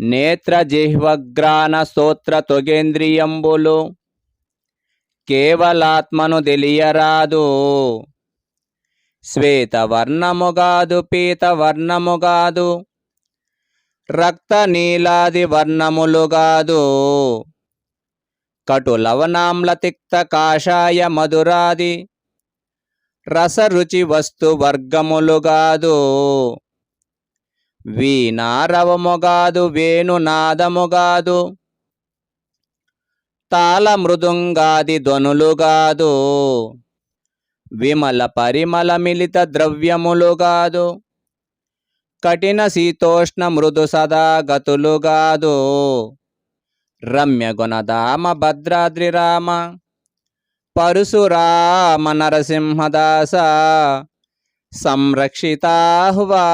నేత్ర జిహ్వగ్రాన స్తోత్ర తొగేంద్రియంబులు కేవలాత్మను తెలియరాదు. శ్వేతవర్ణముగాదు పీతవర్ణముగాదు. రక్త నీలాది వర్ణములుగాదు. కటు లవణామ్ల తిక్త కాషాయ మధురాది. రసరుచి వస్తు వర్గములుగాదు. వీణారవముగాదు వేణునాదముగాదు. తాళ మృదుంగాది ధ్వనులుగాదు. విమల పరిమళ మిలిత ద్రవ్యములుగాదు. కఠిన శీతోష్ణ మృదు సదా గతులుగాదు. రమ్య గుణధామ భద్రాద్రి రామ. పరశురామ నరసింహదాస. సంరక్షితాహ్వా.